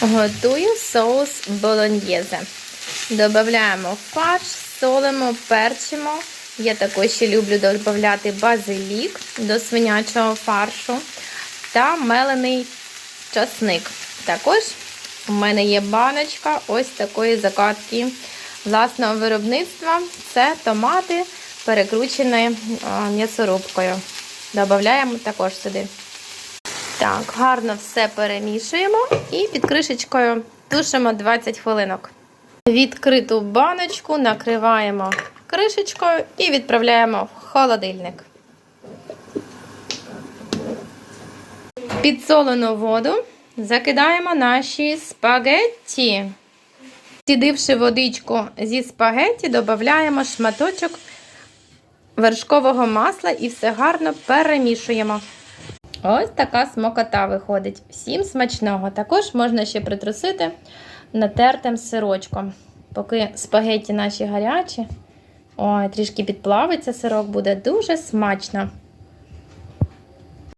Готую соус болоньєзе. Додаємо фарш, солимо, перчимо. Я також ще люблю додати базилік до свинячого фаршу та мелений часник. Також у мене є баночка ось такої закатки власного виробництва. Це томати, перекручені м'ясорубкою. Додаємо також сюди. Так, гарно все перемішуємо і під кришечкою тушимо 20 хвилинок. Відкриту баночку накриваємо кришечкою і відправляємо в холодильник. Підсолену воду закидаємо наші спагетті. Сідивши водичку зі спагетті, додаємо шматочок вершкового масла і все гарно перемішуємо. Ось така смокота виходить. Всім смачного. Також можна ще притрусити натертим сирочком. Поки спагетті наші гарячі, ой, трішки підплавиться сирок, буде дуже смачно.